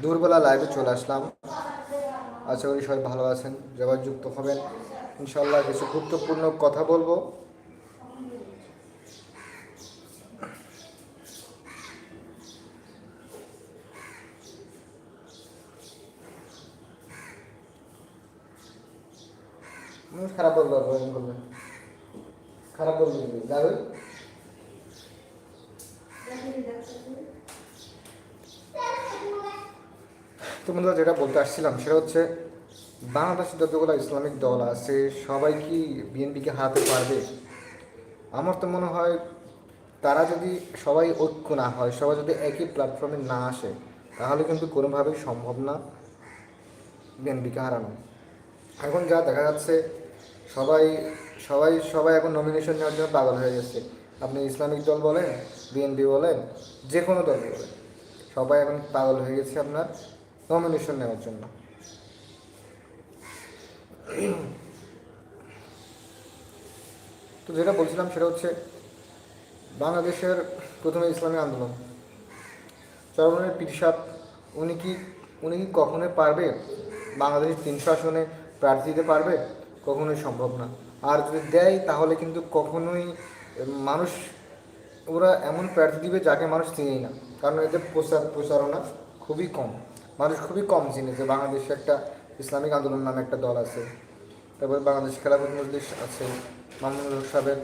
দুপুরবেলা লাইভে চলে আসলাম। আশা করি সবাই ভালো আছেন যাবার যুক্ত হবেন। ইনশাল্লাহ কিছু গুরুত্বপূর্ণ কথা বলব। খারাপ বলব করবেন খারাপ বলবেন যাবে তো বন্ধুরা যেটা বলতে আসছিলাম, সেটা হচ্ছে বাংলাদেশে যতগুলো ইসলামিক দল আছে, সবাই কি বিএনপিকে হারাতে পারবে? আমার তো মনে হয় তারা যদি সবাই ঐক্য না হয়, সবাই যদি একই প্ল্যাটফর্মে না আসে, তাহলে কিন্তু কোনোভাবেই সম্ভব না বিএনপিকে হারানো। এখন যা দেখা যাচ্ছে, সবাই সবাই সবাই এখন নমিনেশন নেওয়ার জন্য পাগল হয়ে গেছে। আপনি ইসলামিক দল বলেন, বিএনপি বলেন যে কোনো দল বলেন, সবাই এখন পাগল হয়ে গেছে আপনার। নমিনেশন নেওয়ার জন্য। তো যেটা বলছিলাম সেটা হচ্ছে, বাংলাদেশের প্রথমে ইসলামী আন্দোলন। চরমনের পিরসাদ, উনি কি উনি কি কখনোই পারবে? বাংলাদেশের তিনশো আসনে প্রার্থী দিতে পারবে? কখনোই সম্ভব না। আর যদি দেয়, তাহলে কিন্তু কখনোই মানুষ, ওরা এমন প্রার্থী দিবে যাকে মানুষ চিনেই না। কারণ এদের প্রচার, প্রচারণা খুবই কম। মানুষ খুবই কম চিনে যে বাংলাদেশে একটা ইসলামিক আন্দোলন নামে একটা দল আছে। তারপরে বাংলাদেশ খেলাফত মজলিস আছে মামুনুল হক সাহেবের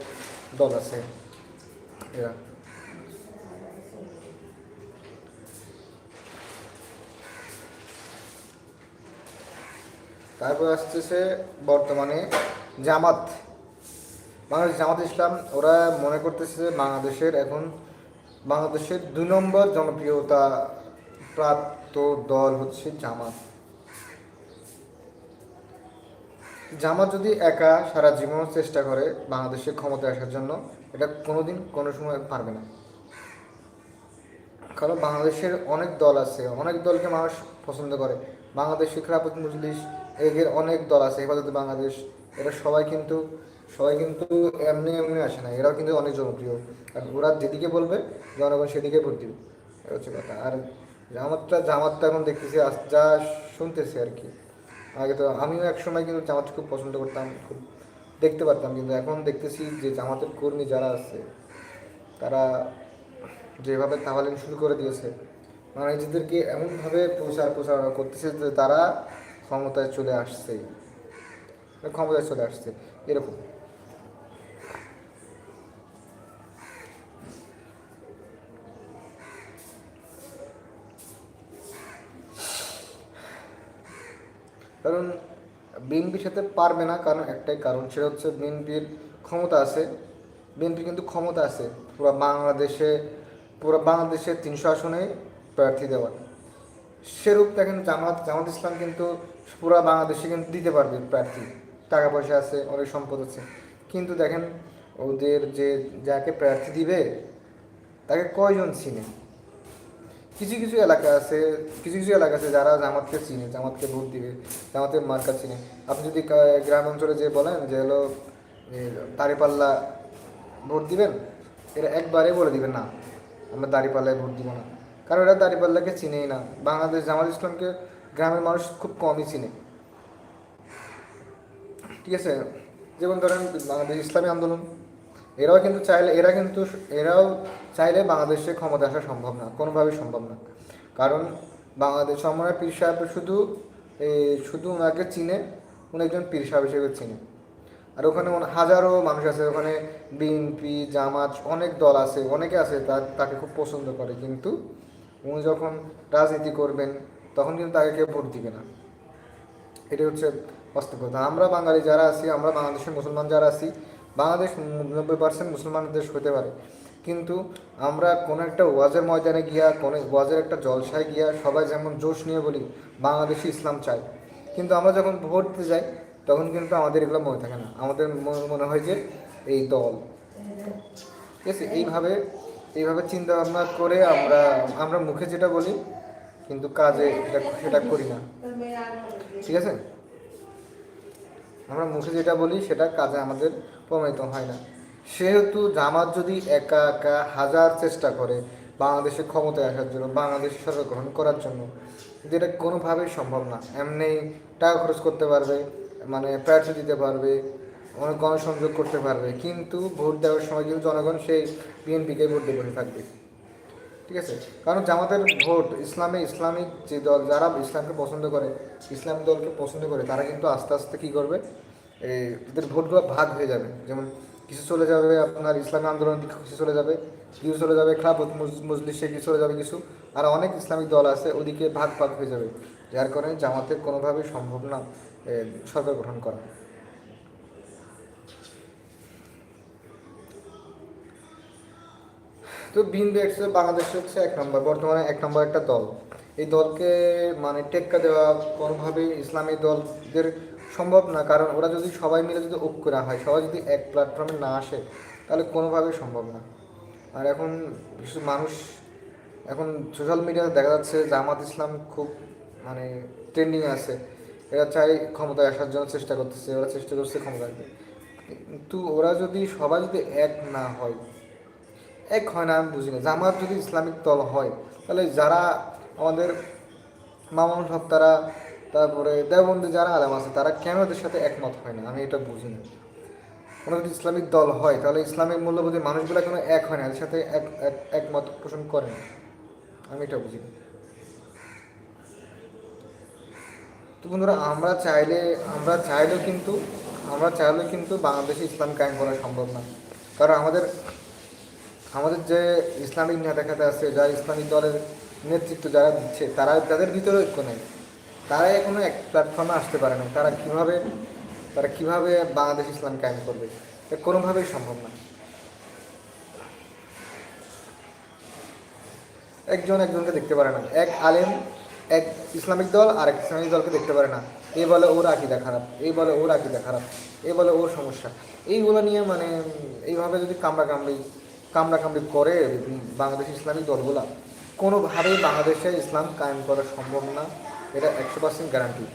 দল আছে, এরা। তারপর আসতেছে বর্তমানে জামাত। বাংলাদেশ জামাত ইসলাম, ওরা মনে করতেছে যে বাংলাদেশের এখন, বাংলাদেশের দুই নম্বর জনপ্রিয়তা প্রাপ্ত দল হচ্ছে জামাত। জামাত যদি একা সারা জীবন চেষ্টা করে বাংলাদেশের ক্ষমতায় আসার জন্য, এটা কোনোদিন কোনো সময় পারবে না। কারণ বাংলাদেশের অনেক দল আছে, অনেক দলকে মানুষ পছন্দ করে। বাংলাদেশ খেলাপত মজলিস এগের অনেক দল আছে, হেফাজতে বাংলাদেশ। এরা সবাই কিন্তু সবাই কিন্তু এমনি এমনি আসে না, এরাও কিন্তু অনেক জনপ্রিয়। আর ওরা যেদিকে বলবে, জনগণ সেদিকে ভোট দিবে। হচ্ছে কথা। আর জামাতটা জামাতটা এখন দেখতেছি যা শুনতেছি আর কি। আগে তো আমিও এক সময় কিন্তু জামাত খুব পছন্দ করতাম, খুব দেখতে পারতাম, কিন্তু এখন দেখতেছি যে জামাতের কর্মী যারা আছে, তারা যেভাবে তাহলিম শুরু করে দিয়েছে মানে নিজেদেরকে এমনভাবে প্রচার প্রচারণা করতেছে যে তারা ক্ষমতায় চলে আসছে। ক্ষমতায় চলে আসছে, এরকম। কারণ বিএনপির সাথে পারবে না, কারণ একটাই কারণ, সেটা হচ্ছে বিএনপির ক্ষমতা আছে। বিএনপি কিন্তু ক্ষমতা আছে, পুরো বাংলাদেশে পুরো বাংলাদেশে তিনশো আসনে প্রার্থী দেওয়ার। সেরূপ দেখেন জামাত জামাত ইসলাম কিন্তু পুরো বাংলাদেশে কিন্তু দিতে পারবে প্রার্থী। টাকা পয়সা আছে, অনেক সম্পদ আছে। কিন্তু দেখেন ওদের যে, যাকে প্রার্থী দিবে, তাকে কয়জন চিনে? কিছু কিছু এলাকা আছে, কিছু কিছু এলাকা আছে যারা জামাতকে চিনে, জামাতকে ভোট দিবে, জামাতের মার্কা চিনে। আপনি যদি গ্রাম অঞ্চলে যে বলেন যে হলো দাঁড়িপাল্লা ভোট দিবেন, এরা একবারে বলে দিবেন না, আমরা দাঁড়িপাল্লায় ভোট দিব না। কারণ এরা দাঁড়িপাল্লাকে চিনেই না। বাংলাদেশ জামাত ইসলামকে গ্রামের মানুষ খুব কমই চিনে। ঠিক আছে? যেমন ধরেন বাংলাদেশ ইসলামী আন্দোলন। এরাও কিন্তু চাইলে, এরা কিন্তু, এরাও চাইলে বাংলাদেশে ক্ষমতা আসা সম্ভব না কোনোভাবেই সম্ভব না। কারণ বাংলাদেশ সময় পীর সাহেব শুধু শুধু ওনাকে চিনে, উনি একজন পীর সাহেব হিসেবে চিনে। আর ওখানে হাজারো মানুষ আছে, ওখানে বিএনপি জামাত, অনেক দল আছে, অনেকে আছে তাকে খুব পছন্দ করে, কিন্তু উনি যখন রাজনীতি করবেন, তখন কিন্তু তাকে কেউ ভোট দিবে না। এটা হচ্ছে বাস্তব কথা আমরা বাঙালি যারা আছি, আমরা বাংলাদেশের মুসলমান যারা আছি বাংলাদেশ নব্বই পার্সেন্ট মুসলমান দেশ হতে পারে। কিন্তু আমরা কোনো একটা ওয়াজের ময়দানে গিয়া, কোনো ওয়াজের একটা জলসায় গিয়া সবাই যেমন জোশ নিয়ে বলি বাংলাদেশি ইসলাম চাই কিন্তু আমরা যখন ভোট দিতে যাই, তখন কিন্তু আমাদের এগুলো মনে থাকে না। আমাদের মনে হয় যে এই দল। ঠিক আছে? এইভাবে এইভাবে চিন্তা ভাবনা করে আমরা আমরা মুখে যেটা বলি, কিন্তু কাজে সেটা করি না। ঠিক আছে? আমরা মুখে যেটা বলি, সেটা কাজে আমাদের প্রমাণিত হয় না। সেহেতু জামাত যদি একা একা হাজার চেষ্টা করে বাংলাদেশে ক্ষমতায় আসার জন্য, বাংলাদেশ সরকার গ্রহণ করার জন্য, যেটা কোনোভাবেই সম্ভব না। এমনি টাকা খরচ করতে পারবে মানে প্রার্থী দিতে পারবে, অনেক গণসংযোগ করতে পারবে, কিন্তু ভোট দেওয়ার সময় কিন্তু জনগণ সেই বিএনপিকে ভোট দিয়ে থাকবে। ঠিক আছে? কারণ জামাতের ভোট ইসলামে ইসলামিক যে দল, যারা ইসলামকে পছন্দ করে, ইসলাম দলকে পছন্দ করে, তারা কিন্তু আস্তে আস্তে কী করবে? এদের ভোটগুলো ভাগ হয়ে যাবে। যেমন কিছু চলে যাবে আপনার ইসলামী আন্দোলন কিছু চলে যাবে, কিছু চলে যাবে খারাপত মজলিসে কিছু চলে যাবে কিছু, আর অনেক ইসলামিক দল আছে, ওদিকে ভাগ ভাগ হয়ে যাবে। যার কারণে জামাতের কোনোভাবেই সম্ভব না সরকার গঠন করা। তো বিএনপি হচ্ছে বাংলাদেশ হচ্ছে এক নম্বর, বর্তমানে এক নম্বর একটা দল। এই দলকে মানে টেক্কা দেওয়া কোনোভাবে ইসলামী দলদের সম্ভব না, কারণ ওরা যদি সবাই মিলে যদি ঐক্য না হয়, সবাই যদি এক প্ল্যাটফর্মে না আসে, তাহলে কোনোভাবেই সম্ভব না। আর এখন মানুষ, এখন সোশ্যাল মিডিয়াতে দেখা যাচ্ছে জামাত ইসলাম খুব মানে ট্রেন্ডিং আছে। এরা চাই ক্ষমতায় আসার জন্য চেষ্টা করতেছে, ওরা চেষ্টা করছে ক্ষমতা কিন্তু ওরা যদি সবাই যদি এক না হয় এক হয় না, আমি বুঝি না। জামাত যদি ইসলামিক দল হয়, তাহলে যারা আমাদের মামুন সব তারা তারপরে দেওবন্দি যারা আলেম আছে, তারা কেন এদের সাথে একমত হয় না? আমি এটা বুঝি না। কোনো যদি ইসলামিক দল হয়, তাহলে ইসলামিক মূল্যবোধী মানুষগুলো কেন এক হয় না? এদের সাথে এক- একমত পোষণ করে না। আমি এটা বুঝি না। তো বন্ধুরা, আমরা চাইলে, আমরা চাইলেও কিন্তু, আমরা চাইলেও কিন্তু বাংলাদেশে ইসলাম কায়েম করা সম্ভব না। কারণ আমাদের আমাদের যে ইসলামিক নেতা খেতা আছে, যারা ইসলামিক দলের নেতৃত্ব যারা দিচ্ছে, তারা তাদের ভিতরে ঐক্য নেই। তারা এখনও এক প্ল্যাটফর্মে আসতে পারে না তারা কীভাবে তারা কীভাবে বাংলাদেশ ইসলাম কায়েম করবে, এটা কোনোভাবেই সম্ভব না। একজন একজনকে দেখতে পারে না। এক আলেম, এক ইসলামিক দল আর এক ইসলামিক দলকে দেখতে পারে না। এ বলে ওর আকিদা খারাপ এই বলে ওর আকিদা খারাপ, এ বলে ওর সমস্যা। এইগুলো নিয়ে মানে এইভাবে যদি কামড়া কামড়ি কামড়া কামড়ি করে বাংলাদেশ ইসলামিক দলগুলা। কোনোভাবেই বাংলাদেশে ইসলাম কায়েম করা সম্ভব না, এটা একশো পার্সেন্ট গ্যারান্টি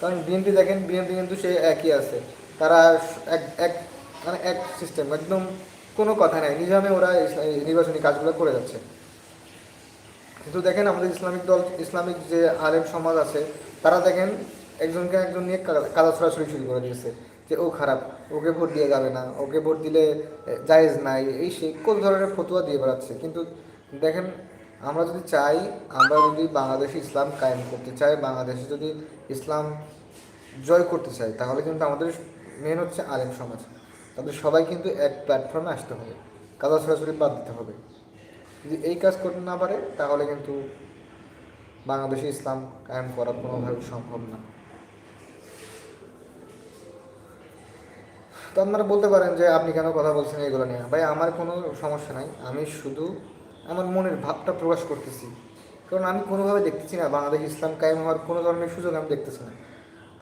কারণ বিএনপি দেখেন, বিএনপি কিন্তু সে একই আছে। তারা এক এক মানে এক সিস্টেম একদম কোনো কথা নাই। নিজামে ওরা নির্বাচনী কাজগুলো করে যাচ্ছে। কিন্তু দেখেন আমাদের ইসলামিক দল, ইসলামিক যে আলেম সমাজ আছে, তারা দেখেন একজনকে একজন নিয়ে কাদা ছড়াছড়ি শুরু করে দিয়েছে। যে ও খারাপ, ওকে ভোট দিয়ে যাবে না, ওকে ভোট দিলে জায়েজ নাই, এই সে কোন ধরনের ফতুয়া দিয়ে বেড়াচ্ছে? কিন্তু দেখেন, আমরা যদি চাই, আমরা যদি বাংলাদেশে ইসলাম কায়েম করতে চাই, বাংলাদেশে যদি ইসলাম জয় করতে চাই, তাহলে কিন্তু আমাদের মেন হচ্ছে আলেম সমাজ। তাদের সবাই কিন্তু এক প্ল্যাটফর্মে আসতে হবে কাদা সরাসরি বাদ দিতে হবে। যদি এই কাজ করতে না পারে, তাহলে কিন্তু বাংলাদেশে ইসলাম কায়েম করা কোনোভাবে সম্ভব না। তো আপনারা বলতে পারেন যে আপনি কেন কথা বলছেন এগুলো নিয়ে? ভাই, আমার কোনো সমস্যা নাই। আমি শুধু আমার মনের ভাবটা প্রকাশ করতেছি। কারণ আমি কোনোভাবে দেখতেছি না, বাংলাদেশ ইসলাম কায়েম হওয়ার কোনো ধরনের সুযোগ আমি দেখতেছি না।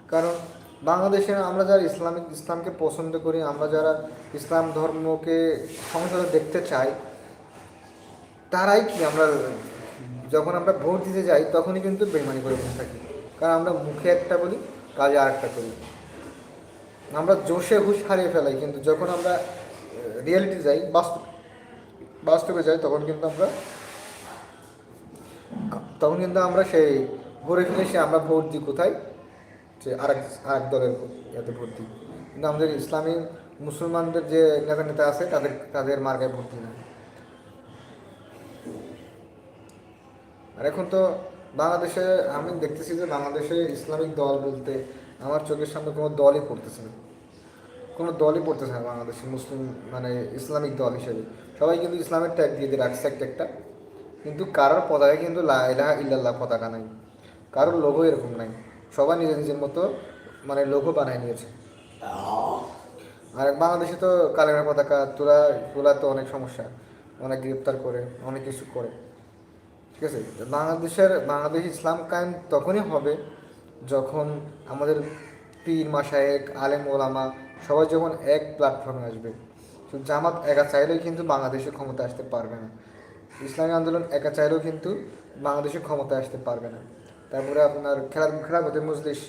কারণ বাংলাদেশে আমরা যারা ইসলামিক, ইসলামকে পছন্দ করি, আমরা যারা ইসলাম ধর্মকে সংসদে দেখতে চাই, তারাই কি আমরা যখন আমরা ভোট দিতে যাই, তখনই কিন্তু বেমানি করে বসে থাকি। কারণ আমরা মুখে একটা বলি, কাজে আর একটা করি। আমরা জোশে হুশ হারিয়ে ফেলাই, কিন্তু যখন আমরা রিয়েলিটি যাই, বাস্তব, বাস্তবে যাই, তখন কিন্তু আমরা, তখন কিন্তু আমরা সেই ঘুরে ফিরে সে আমরা ভোট দিই কোথায়? যে আরেক আরেক দলের ইয়াতে ভোট দিই। কিন্তু আমাদের ইসলামী মুসলমানদের যে নেতা নেতা আছে, তাদের তাদের মার্গায় ভোট দিই না। আর এখন তো বাংলাদেশে, আমি দেখতেছি যে বাংলাদেশে ইসলামিক দল বলতে আমার চোখের সামনে কোনো দলই পড়তেছে না। কোনো দলই পড়তেছে না বাংলাদেশে, মুসলিম মানে ইসলামিক দল হিসেবে। সবাই কিন্তু ইসলামের ট্যাগ দিয়ে দিয়ে রাখছে একটা একটা। কিন্তু কারোর পতাকা কিন্তু লা ইলাহা ইল্লাল্লাহ পতাকা নাই। কারোর লোগো এরকম নাই। সবাই নিজের নিজের মতো মানে লোগো বানায় নিয়েছে। আর বাংলাদেশে তো কালেমার পতাকা, তোলা তোলা তো অনেক সমস্যা। অনেক গ্রেপ্তার করে, অনেক কিছু করে। ঠিক আছে? বাংলাদেশের, বাংলাদেশ ইসলাম কায়েম তখনই হবে যখন আমাদের পীর মাসায়েক আলেম, ওলামা সবাই যখন এক প্ল্যাটফর্মে আসবে জামাত একা চাইলেও কিন্তু বাংলাদেশে ক্ষমতা আসতে পারবে না। ইসলামী আন্দোলন একা চাইলেও কিন্তু বাংলাদেশে ক্ষমতা আসতে পারবে না। তারপরে আপনার খেলা খেলাপতি মজলিস,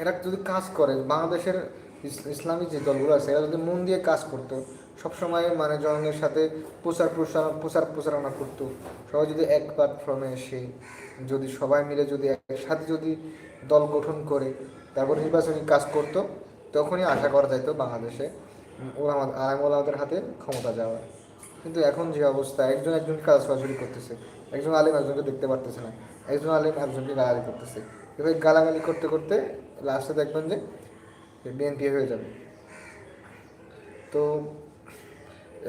এরা যদি কাজ করে, বাংলাদেশের ইসলামী যে দলগুলো আছে, এরা যদি মন দিয়ে কাজ করতো, সবসময় মানে জনগণের সাথে প্রচার প্রসার প্রচার প্রচারণা করতো, সবাই যদি এক প্ল্যাটফর্মে এসে যদি সবাই মিলে যদি একসাথে যদি দল গঠন করে, তারপর নির্বাচনী কাজ করতো, তখনই আশা করা যাইতো বাংলাদেশে ওলামা আলাম ওলামাদের হাতে ক্ষমতা যাওয়ার। কিন্তু এখন যে অবস্থা, একজন একজনকে কাজ সরাসরি করতেছে, একজন আলেম একজনকে দেখতে পারতেছে না, একজন আলেম একজনকে গালাগালি করতেছে। এবার গালাগালি করতে করতে লাস্টে দেখবেন যে বিএনপি হয়ে যাবে। তো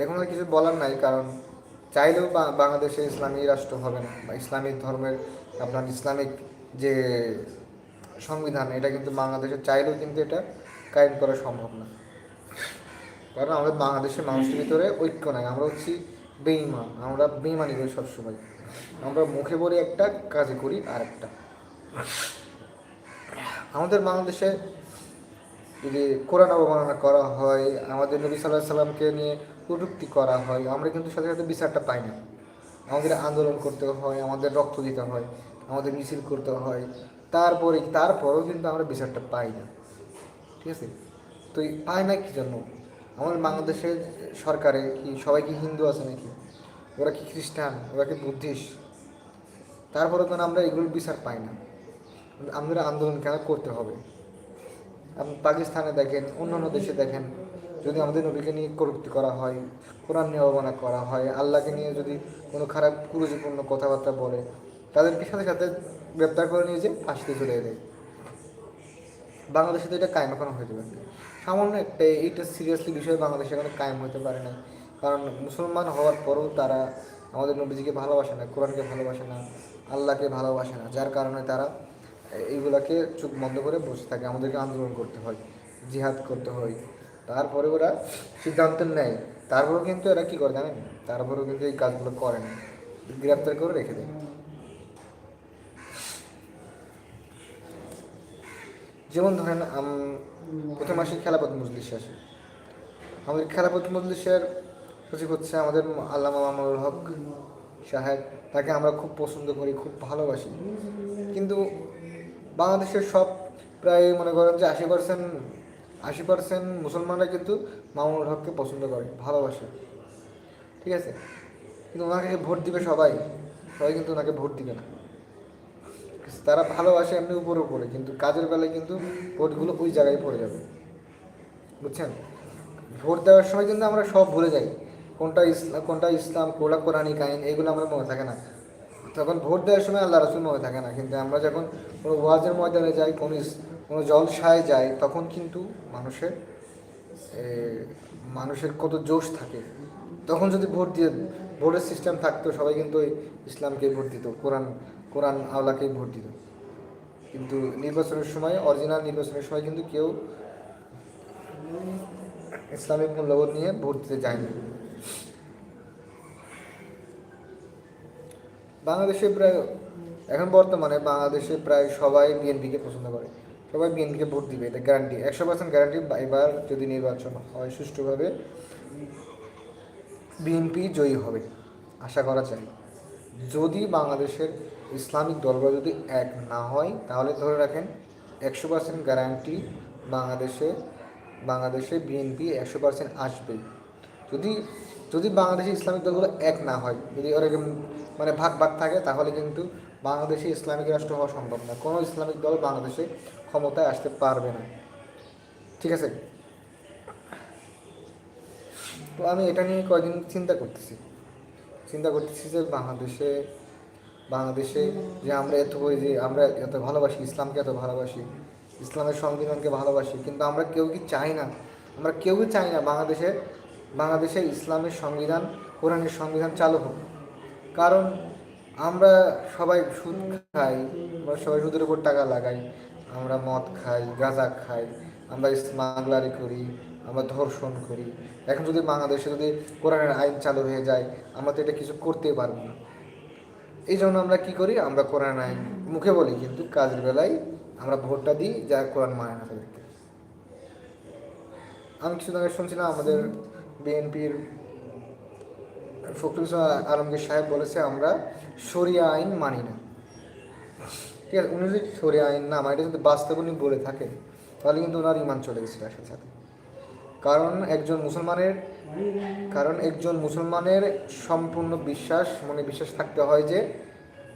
এখন আর কিছু বলার নাই, কারণ চাইলেও বাংলাদেশে ইসলামী রাষ্ট্র হবে না বা ইসলামিক ধর্মের আপনার ইসলামিক যে সংবিধান, এটা কিন্তু বাংলাদেশে চাইলেও কিন্তু এটা কায়েম করা সম্ভব না। কারণ আমাদের বাংলাদেশের মানুষের ভিতরে ঐক্য নাই, আমরা হচ্ছি বেইমান আমরা বেইমানি করি সবসময়। আমরা মুখে বলি একটা, কাজে করি আর একটা আমাদের বাংলাদেশে যদি কোরআন অবমাননা করা হয়, আমাদের নবী সাল্লাহ সাল্লামকে নিয়ে কটূক্তি করা হয়, আমরা কিন্তু সাথে সাথে বিচারটা পাই না। আমাদের আন্দোলন করতে হয়, আমাদের রক্ত দিতে হয়, আমাদের মিছিল করতে হয়, তারপরে, তারপরেও কিন্তু আমরা বিচারটা পাই না। ঠিক আছে? তো পাই না কি জন্য? আমাদের বাংলাদেশের সরকারে কি সবাই কি হিন্দু আছে নাকি? ওরা কি খ্রিস্টান? ওরা কি বুদ্ধিস্ট? তারপরে কেন আমরা এগুলোর বিচার পাই না। আমাদের আন্দোলন কেন করতে হবে? আপনি পাকিস্তানে দেখেন, অন্যান্য দেশে দেখেন যদি আমাদের নবীকে নিয়ে কটূক্তি করা হয়, কোরআন নিয়ে অবমাননা করা হয়, আল্লাহকে নিয়ে যদি কোনো খারাপ কুরুজিপূর্ণ কথাবার্তা বলে, তাদেরকে সাথে সাথে গ্রেপ্তার করে নিয়ে যে ফাঁসিতে চলে দেয় বাংলাদেশে তো এটা কায়েম এখনও হয়ে যাবে। সামান্য একটা, এইটা সিরিয়াসলি বিষয় বাংলাদেশে এখনও কায়েম হতে পারে না কারণ মুসলমান হওয়ার পরেও তারা আমাদের নবীজিকে ভালোবাসে না, কোরআনকে ভালোবাসে না, আল্লাহকে ভালোবাসে না, যার কারণে তারা এইগুলাকে চোখ বন্ধ করে বসে থাকে। আমাদেরকে আন্দোলন করতে হয়, জিহাদ করতে হয়। তারপরে ওরা সিদ্ধান্ত নেয়। তারপরেও কিন্তু এরা কী করে জানেন? তারপরেও কিন্তু এই কাজগুলো করে না। গ্রেপ্তার করে রেখে দেয়। যেমন ধরেন প্রথম আসি খেলাপথ মজলিস আসে। আমাদের খেলাপথ মজলিসের সচিব হচ্ছে আমাদের আল্লামা মামুনুল হক সাহেব। তাকে আমরা খুব পছন্দ করি, খুব ভালোবাসি। কিন্তু বাংলাদেশের সব প্রায় মনে করেন যে আশি পার্সেন্ট আশি পার্সেন্ট মুসলমানরা কিন্তু মামুনুল হককে পছন্দ করে, ভালোবাসে। ঠিক আছে? কিন্তু ওনাকে ভোট দিবে সবাই সবাই কিন্তু ওনাকে ভোট দিবে না। তারা ভালোবাসে এমনি উপরে উপরে, কিন্তু কাজের বেলায় কিন্তু ভোটগুলো ওই জায়গায় পড়ে যাবে। বুঝছেন? ভোট দেওয়ার সময় কিন্তু আমরা সব ভুলে যাই। কোনটা ইসলাম কোনটা ইসলাম, কোনটা কোরআনিক আইন এগুলো আমরা মনে থাকে না। তখন ভোট দেওয়ার সময় আল্লাহ রসুল মনে থাকে না। কিন্তু আমরা যখন কোনো ওয়াজের ময়দানে যাই, কোনো কোনো জল জলসায় যায়, তখন কিন্তু মানুষের মানুষের কত জোশ থাকে। তখন যদি ভোট দিয়ে, ভোটের সিস্টেম থাকতো, সবাই কিন্তু ওই ইসলামকেই ভোট দিত, কোরআন কোরআন আওলাকেই ভোট দিত। কিন্তু নির্বাচনের সময় অরিজিনাল নির্বাচনের সময় কিন্তু কেউ ইসলামিক মূল্যবোধ নিয়ে ভোট দিতে যায়নি। বাংলাদেশে প্রায়, এখন বর্তমানে বাংলাদেশে প্রায় সবাই বিএনপিকে পছন্দ করে। সবাই বিএনপিকে ভোট দিবে, এটা গ্যারান্টি একশো পার্সেন্ট গ্যারান্টি এবার যদি নির্বাচন হয় সুষ্ঠুভাবে, বিএনপি জয়ী হবে, আশা করা যায়। যদি বাংলাদেশের ইসলামিক দলগুলো যদি এক না হয়, তাহলে ধরে রাখেন একশো পার্সেন্ট গ্যারান্টি বাংলাদেশে বাংলাদেশে বিএনপি একশো পার্সেন্ট আসবেই যদি যদি বাংলাদেশে ইসলামিক দলগুলো এক না হয়, যদি ওরকম মানে ভাগ ভাগ থাকে, তাহলে কিন্তু বাংলাদেশে ইসলামিক রাষ্ট্র হওয়া সম্ভব না। কোনো ইসলামিক দল বাংলাদেশে ক্ষমতায় আসতে পারবে না। ঠিক আছে? তো আমি এটা নিয়ে কয়েকদিন চিন্তা করতেছি। চিন্তা করতেছি যে বাংলাদেশে বাংলাদেশে যে আমরা এত করি যে আমরা এত ভালোবাসি, ইসলামকে এত ভালোবাসি, ইসলামের সংবিধানকে ভালোবাসি, কিন্তু আমরা কেউ কি চাই না? আমরা কেউই চাই না বাংলাদেশে বাংলাদেশে ইসলামের সংবিধান, কোরআনের সংবিধান চালু হোক। কারণ আমরা সবাই সুদ খাই, আমরা সবাই সুদের উপর টাকা লাগাই, আমরা মদ খাই, গাঁজা খাই, আমরা স্মাগলারি করি, আমরা ধর্ষণ করি। এখন যদি বাংলাদেশে যদি কোরআনের আইন চালু হয়ে যায়, আমরা তো এটা কিছু করতেই পারব না। এই জন্য আমরা কি করি? আমরা কোরআন আইন মুখে বলি, কিন্তু কাজের বেলায় আমরা ভোটটা দিই যা কোরআন মানে না তাদেরকে। আমি কিছুদিন আগে শুনছিলাম, আমাদের বিএনপির ফখরুল আলমগীর সাহেব বলেছে, আমরা শরিয়া আইন মানি না। ঠিক আছে, উনি যদি শরিয়া আইন না মানে এটা যদি বাস্তব উনি বলে থাকেন, তাহলে কিন্তু ওনার ইমান চলে গেছিল সাথে সাথে। কারণ একজন মুসলমানের, কারণ একজন মুসলমানের সম্পূর্ণ বিশ্বাস, মনে বিশ্বাস থাকতে হয় যে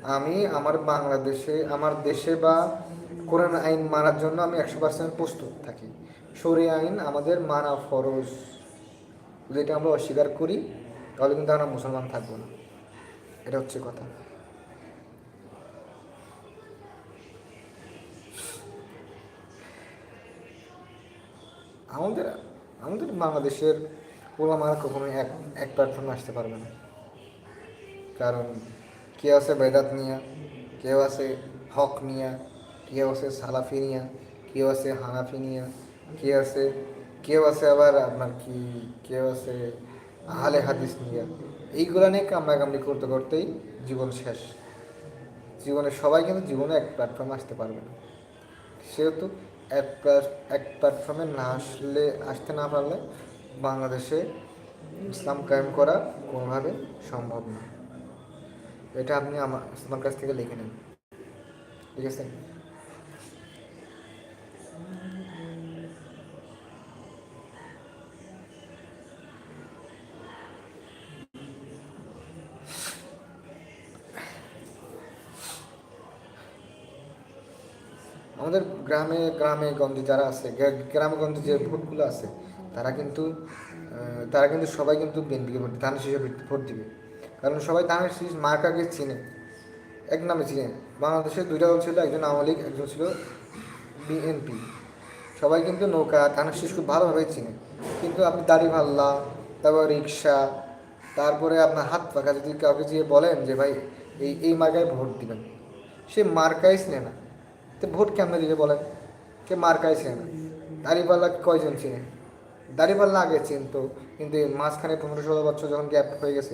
আমি আমার বাংলাদেশে, আমার দেশে বা কোরআন আইন মানার জন্য আমি একশো পার্সেন্ট প্রস্তুত থাকি। সরি আইন আমাদের মানা ফরজ। যদি এটা আমরা অস্বীকার করি, তাহলে কিন্তু আমরা মুসলমান থাকব না। এটা হচ্ছে কথা। আমাদের আমাদের বাংলাদেশের ওলামারা কখনোই এক এক প্ল্যাটফর্মে আসতে পারবে না। কারণ কেউ আছে বেদাত নিয়া, কেউ আছে হক নিয়া, কেউ আছে সালাফি নিয়া, কেউ আছে হানাফি নিয়া, কেউ আছে কেউ আছে আবার আপনার কি, কেউ আছে আহলে হাদিস নিয়া। এইগুলো নিয়ে কামড়াকামড়ি করতে করতেই জীবন শেষ। জীবনে সবাই কিন্তু জীবনে এক প্ল্যাটফর্মে আসতে পারবে না। সেহেতু এক এক প্ল্যাটফর্মে না আসলে, আসতে না পারলে বাংলাদেশে ইসলাম কায়েম করা কোনোভাবে সম্ভব না। এটা আপনি আমার আমার কাছ থেকে লিখে নেন। ঠিক আছে আমাদের গ্রামে গ্রামে গঞ্জে যারা আছে, গ্রা- গ্রামে গঞ্জে যে ভোটগুলো আছে, তারা কিন্তু তারা কিন্তু সবাই কিন্তু বিএনপিকে ভোট ধানের শীষে ভোট দিবে। কারণ সবাই ধানের শীষ মার্কাকে চিনে, এক নামে চিনে। বাংলাদেশে দুইটা দল ছিল, একজন আওয়ামী লীগ, একজন ছিল বিএনপি। সবাই কিন্তু নৌকা, ধানের শীষ খুব ভালোভাবে চিনে। কিন্তু আপনি দাড়ি ভাল্লা তারপর রিক্সা, তারপরে আপনার হাত পাখা যদি কাউকে গিয়ে বলেন যে, ভাই, এই এই মার্কায় ভোট দিবেন। সে মার্কাই চিনে না। তো ভোট কেমনে দিবে বলেন? কে মার্কাই চিনে দাড়িপাল্লা কয়জন চিনে দাড়িপাল্লা আগে চিনতো, কিন্তু মাঝখানে পনেরো ষোলো বছর যখন গ্যাপ হয়ে গেছে,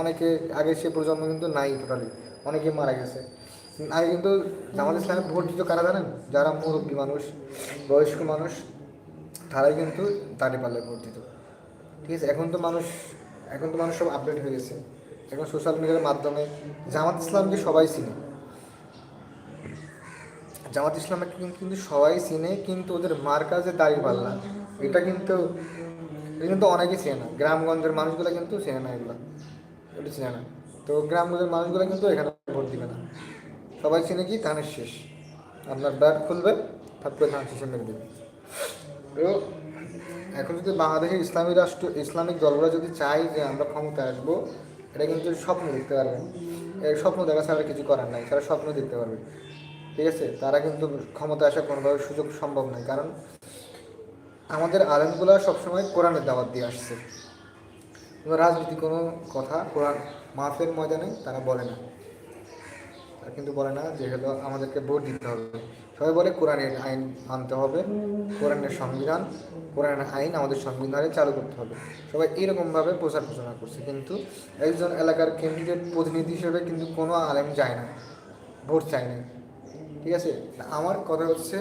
অনেকে আগে সে প্রজন্ম কিন্তু নাই টোটালি অনেকে মারা গেছে। আগে কিন্তু জামাত ইসলামে ভোট দিত কারা জানেন? যারা মুরব্বী মানুষ, বয়স্ক মানুষ, তারাই কিন্তু দাঁড়িপাল্লায় ভোট দিত। ঠিক আছে, এখন তো মানুষ, এখন তো মানুষ সব আপডেট হয়ে গেছে। এখন সোশ্যাল মিডিয়ার মাধ্যমে জামাত ইসলামকে সবাই চিনে। জামাত ইসলামকে কিন- কিন্তু সবাই চিনে, কিন্তু ওদের মার্কা যে দাড়ি পাল্লা, এটা কিন্তু এটা কিন্তু অনেকেই চেনে না। গ্রামগঞ্জের মানুষগুলো কিন্তু চেনে না এগুলো। এটা চেনে না। তো গ্রামগঞ্জের মানুষগুলো কিন্তু এখানে ভোট দিবে না। সবাই চিনে কি, ধানের শেষ। আপনার ব্যাট খুলবে করে ধান শেষে মেরে দেবে। তো এখন যদি বাংলাদেশের ইসলামী রাষ্ট্র, ইসলামিক দলগুলো যদি চাই যে আমরা ক্ষমতায় আসব, এটা কিন্তু স্বপ্ন দেখতে পারবে। এই স্বপ্ন দেখা ছাড়া কিছু করার নাই, তারা স্বপ্ন দেখতে পারবে। ঠিক আছে? তারা কিন্তু ক্ষমতা আসা কোনোভাবে সুযোগ সম্ভব নয়। কারণ আমাদের আলেমগুলো সবসময় কোরআনের দাওয়াত দিয়ে আসছে। রাজনীতি, কোনো কথা কোরআন মাফের ময়দানে তারা বলে না। তারা কিন্তু বলে না যে হলো আমাদেরকে ভোট দিতে হবে। সবাই বলে কোরআনের আইন মানতে হবে, কোরআনের সংবিধান, কোরআনের আইন আমাদের সংবিধানে চালু করতে হবে। সবাই এরকমভাবে প্রচার প্রচারণা করছে। কিন্তু একজন এলাকার ক্যান্ডিডেট প্রতিনিধি হিসেবে কিন্তু কোনো আলেম যায় না, ভোট চায় না। ঠিক আছে? আমার কথা হচ্ছে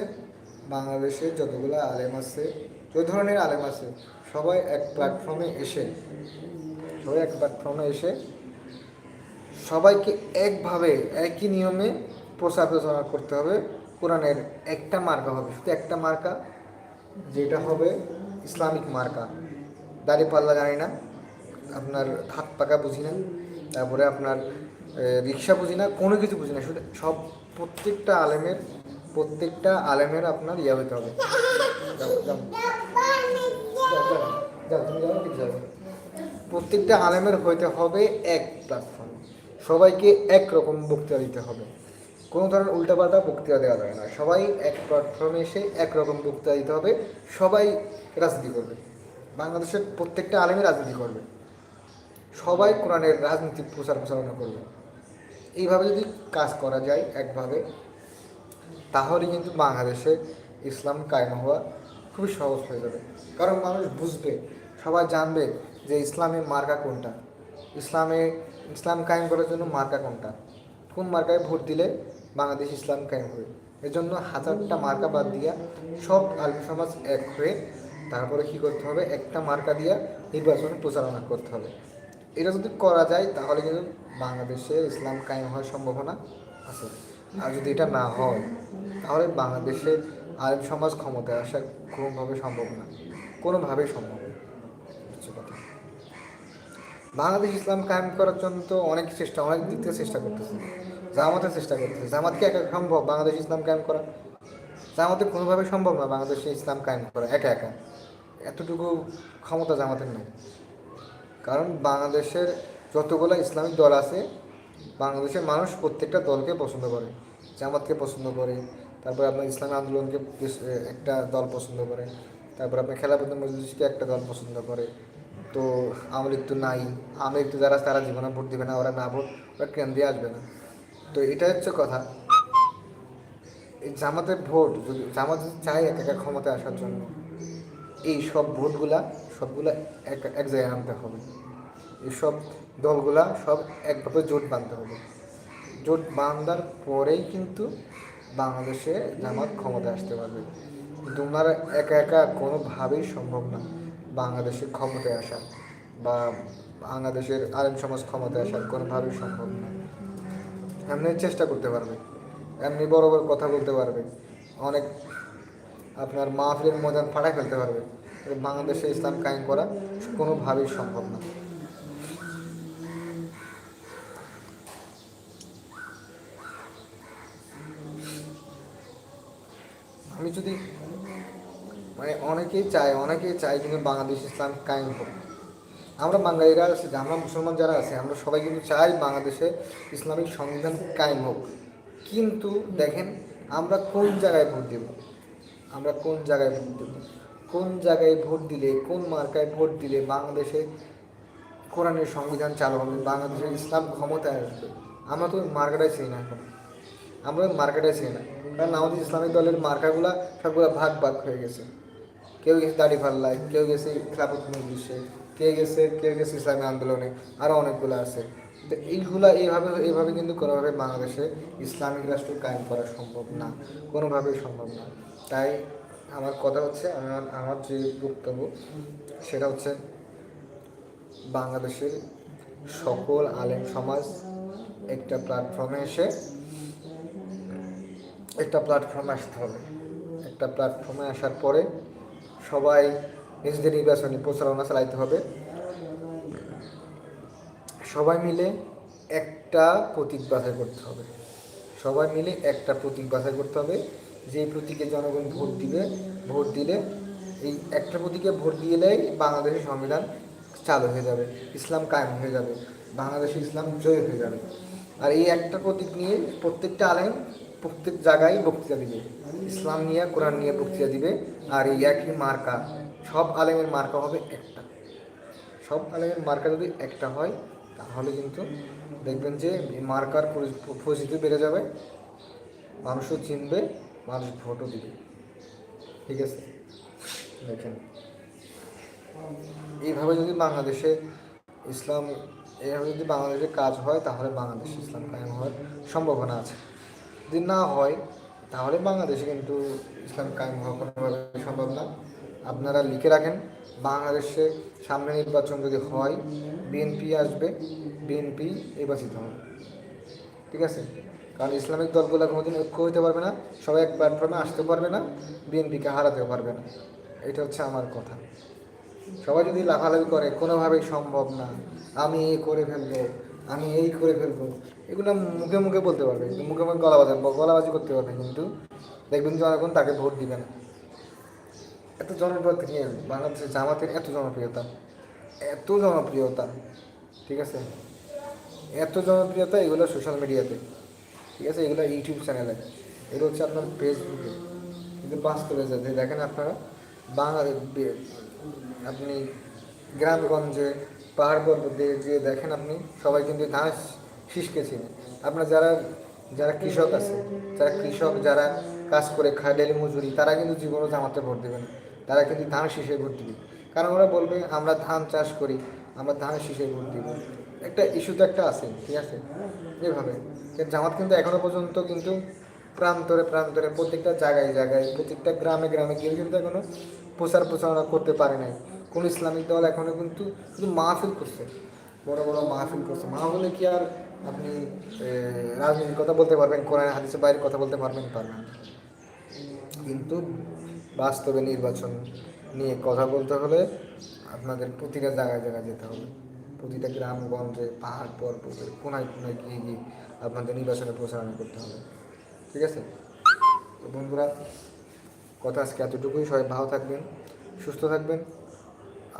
বাংলাদেশে যতগুলো আলেম আছে, যত ধরনের আলেম আছে, সবাই এক প্ল্যাটফর্মে এসে, সবাই এক প্ল্যাটফর্মে এসে সবাইকে একভাবে, একই নিয়মে প্রচার প্রচারণা করতে হবে। কোরআনের একটা মার্কা হবে, শুধু একটা মার্কা, যেটা হবে ইসলামিক মার্কা। দাড়ি পাল্লা জানি না, আপনার হাত পাকা বুঝি না, তারপরে আপনার রিক্সা বুঝি না, কোনো কিছু বুঝি না, শুধু সব প্রত্যেকটা আলেমের প্রত্যেকটা আলেমের আপনার ইয়ে হতে হবে। প্রত্যেকটা আলেমের হইতে হবে এক প্ল্যাটফর্ম সবাইকে একরকম বক্তৃতা দিতে হবে। কোনো ধরনের উল্টাপাল্টা বক্তৃতা দেওয়া যাবে না। সবাই এক প্ল্যাটফর্মে এসে একরকম বক্তৃতা দিতে হবে। সবাই রাজনীতি করবে। বাংলাদেশের প্রত্যেকটা আলেমই রাজনীতি করবে। সবাই কোরআনের রাজনীতি প্রচার প্রচারণা করবে। এইভাবে যদি কাজ করা যায় একভাবে, তাহলে কিন্তু বাংলাদেশে ইসলাম কায়েম হওয়া খুবই সহজ হয়ে যাবে। কারণ মানুষ বুঝবে, সবাই জানবে যে ইসলামের মার্কা কোনটা। ইসলামে, ইসলাম কায়েম করার জন্য মার্কা কোনটা? কোন মার্কায় ভোট দিলে বাংলাদেশ ইসলাম কায়েম হবে? এজন্য হাজারটা মার্কা বাদ দিয়া সব আলম সমাজ এক হয়ে তারপরে কি করতে হবে? একটা মার্কা দিয়া নির্বাচনে প্রচারণা করতে হবে। এটা যদি করা যায়, তাহলে কিন্তু বাংলাদেশে ইসলাম কায়েম হওয়ার সম্ভাবনা আছে। আর যদি এটা না হয়, তাহলে বাংলাদেশে আলেম সমাজ ক্ষমতায় আসা কোনোভাবে সম্ভব না। কোনোভাবেই সম্ভব হচ্ছে কথা? বাংলাদেশ ইসলাম কায়েম করার জন্য তো অনেক চেষ্টা, অনেক দিক থেকে চেষ্টা করতেছে। জামাতের চেষ্টা করতেছে। জামাতকে একা সম্ভব বাংলাদেশ ইসলাম কায়েম করা? জামাতে কোনোভাবে সম্ভব না বাংলাদেশে ইসলাম কায়েম করা, একা একা। এতটুকু ক্ষমতা জামাতের নেই। কারণ বাংলাদেশের যতগুলো ইসলামিক দল আছে, বাংলাদেশের মানুষ প্রত্যেকটা দলকে পছন্দ করে। জামাতকে পছন্দ করে। তারপর আপনার ইসলামী আন্দোলনকে একটা দল পছন্দ করে। তারপর আপনার খেলাপথ মজলিসকে একটা দল পছন্দ করে। তো লীগ তো নাই। আওয়ামী একটু যারা তারা জীবনে ভোট দিবে না। ওরা না ভোট, ওরা কেন দিয়ে আসবে না? তো এটা হচ্ছে কথা। এই জামাতের ভোট যদি, জামাত চায় এক একা ক্ষমতায় আসার জন্য, এই সব ভোটগুলা, সবগুলা এক এক জায়গায় আনতে হবে। এইসব দলগুলা সব একভাবে জোট বাঁধতে হবে। জোট বাঁধার পরেই কিন্তু বাংলাদেশে জামাত ক্ষমতায় আসতে পারবে। কিন্তু ওনারা একা একা কোনোভাবেই সম্ভব না বাংলাদেশের ক্ষমতায় আসা বা বাংলাদেশের আইন সমাজ ক্ষমতায় আসার, কোনোভাবেই সম্ভব না। এমনি চেষ্টা করতে পারবে, এমনি বড় বড় কথা বলতে পারবে। অনেক আপনার মাহফিলের ময়দান ফাটাই ফেলতে পারবে। বাংলাদেশে ইসলাম কায়েম করা কোনোভাবেই সম্ভব না। আমি যদি মানে অনেকেই চায় অনেকেই চায় কিন্তু বাংলাদেশ ইসলাম কায়েম হোক। আমরা বাঙালিরা আছি, আমরা মুসলমান যারা আছে, আমরা সবাই কিন্তু চাই বাংলাদেশে ইসলামিক সংবিধান কায়েম হোক। কিন্তু দেখেন, আমরা কোন জায়গায় ভোট দেব? আমরা কোন জায়গায় ভোট দেব? কোন জায়গায় ভোট দিলে, কোন মার্কায় ভোট দিলে বাংলাদেশে কোরআনের সংবিধান চালু হবে বাংলাদেশে ইসলাম ক্ষমতায় আসবে? আমরা তো মার্কাটাই চিনি না এখন। আমরা মার্কেটে চিনি না। কারণ আমাদের ইসলামিক দলের মার্কাগুলা সবগুলো ভাগ ভাগ হয়ে গেছে। কেউ গেছে দাড়ি পাল্লায় কেউ গেছে খেলাপথ মজলিসে কে গেছে, কেউ গেছে ইসলামী আন্দোলনে আরও অনেকগুলো আছে। তো এইগুলা এইভাবে এইভাবে কিন্তু কোনোভাবে বাংলাদেশে ইসলামিক রাষ্ট্র কায়েম করা সম্ভব না। কোনোভাবেই সম্ভব না। তাই আমার কথা হচ্ছে, আমার আমার যে বক্তব্য, সেটা হচ্ছে বাংলাদেশের সকল আলেম সমাজ একটা প্ল্যাটফর্মে এসে একটা প্ল্যাটফর্মে আসতে হবে। একটা প্ল্যাটফর্মে আসার পরে সবাই নিজেদের নির্বাচনী প্রচারণা চালাইতে হবে। সবাই মিলে একটা প্রতীক বাছাই করতে হবে। সবাই মিলে একটা প্রতীক বাছাই করতে হবে। যেই প্রতীকে জনগণ ভোট দিবে, ভোট দিলে এই একটা প্রতীকে ভোট দিলেই বাংলাদেশের সংবিধান চালু হয়ে যাবে, ইসলাম কায়েম হয়ে যাবে, বাংলাদেশে ইসলাম জয় হয়ে যাবে। আর এই একটা প্রতীক নিয়ে প্রত্যেকটা আলেম প্রত্যেক জায়গায় বক্তৃতা দিবে। ইসলাম নিয়ে, কোরআন নিয়ে বক্তৃতা দিবে, আর এই একই মার্কা, সব আলেমের মার্কা হবে একটা। সব আলেমের মার্কা যদি একটা হয়, তাহলে কিন্তু দেখবেন যে মার্কার পরি- পরিচিতি বেড়ে যাবে, মানুষও চিনবে, মানুষ ভোটও দিবে। ঠিক আছে? দেখেন। এইভাবে যদি বাংলাদেশে ইসলাম, এইভাবে যদি বাংলাদেশে কাজ হয়, তাহলে বাংলাদেশে ইসলাম কায়েম হওয়ার সম্ভাবনা আছে। যদি না হয়, তাহলে বাংলাদেশে কিন্তু ইসলাম কায়েম হওয়া কোনোভাবে সম্ভব না। আপনারা লিখে রাখেন, বাংলাদেশে সামনে নির্বাচন যদি হয়, বিএনপি আসবে, বিএনপি নির্বাচিত হবে। ঠিক আছে? কারণ ইসলামিক দলগুলো কোনোদিন ঐক্য হতে পারবে না, সবাই এক প্ল্যাটফর্মে আসতে পারবে না, বিএনপিকে হারাতেও পারবে না। এটা হচ্ছে আমার কথা। সবাই যদি লাফালাফি করে, কোনোভাবেই সম্ভব না। আমি এই করে ফেলব, আমি এই করে ফেলব। এগুলো মুখে মুখে বলতে পারবে, কিন্তু মুখে মুখে গলাবাজি গলাবাজি করতে পারবে, কিন্তু দেখবেন জনগণ তাকে ভোট দিবে না। এত জনপ্রিয়তা নিয়ে বাংলাদেশের জামাতের এত জনপ্রিয়তা এত জনপ্রিয়তা, ঠিক আছে? এত জনপ্রিয়তা এগুলো সোশ্যাল মিডিয়াতে ঠিক আছে? এগুলো ইউটিউব চ্যানেলে এগুলো হচ্ছে আপনার ফেসবুকে কিন্তু বাস্তবে যাতে দেখেন আপনারা, বাংলাদেশ আপনি গ্রামগঞ্জে, পাহাড় পর্বতে যে দেখেন আপনি, সবাই কিন্তু ধান শীষকে চিনে। আপনার যারা যারা কৃষক আছে, যারা কৃষক, যারা কাজ করে খায় ডেলি মজুরি, তারা কিন্তু জীবনও জামাতে ভোট দেবে না। তারা কিন্তু ধান শীষে ভোট দিবে। কারণ ওরা বলবে, আমরা ধান চাষ করি, আমরা ধান শীষে ভোট দিব। একটা ইস্যু তো একটা আছে, ঠিক আছে? এভাবে। জামাত কিন্তু এখনও পর্যন্ত কিন্তু প্রান্তরে প্রান্তরে, প্রত্যেকটা জায়গায় জায়গায়, প্রত্যেকটা গ্রামে গ্রামে কেউ কিন্তু এখনও প্রচার প্রচারণা করতে পারে নাই। কোন ইসলামিক দল এখনও কিন্তু শুধু মাহফিল করছে। বড় বড় মাহফিল করছে। মাহফিলে কি আর আপনি রাজনীতির কথা বলতে পারবেন, কোরআন, হাদিসের বাইরে কথা বলতে পারবেন পারবেন। কিন্তু বাস্তবে নির্বাচন নিয়ে কথা বলতে হলে আপনাদের প্রতিটা জায়গায় জায়গায় যেতে হবে। প্রতিটা গ্রামগঞ্জে, পাহাড় পর্বতে, কোনায় কোনায় গিয়ে গিয়ে আপনাদের নির্বাচনে প্রচারণা করতে হবে। ঠিক আছে? তো বন্ধুরা, কথা আজকে এতটুকুই। সবাই ভালো থাকবেন, সুস্থ থাকবেন।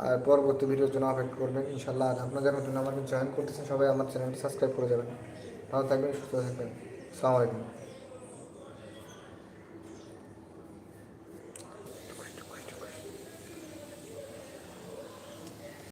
আর পরবর্তী ভিডিওর জন্য অপেক্ষা করবেন ইনশাল্লাহ আর আপনারা যারা নতুন আমাকে জয়েন করতেছেন, সবাই আমার চ্যানেলটি সাবস্ক্রাইব করে যাবেন। ভালো থাকবেন, সুস্থ থাকবেন। আসসালামু আলাইকুম।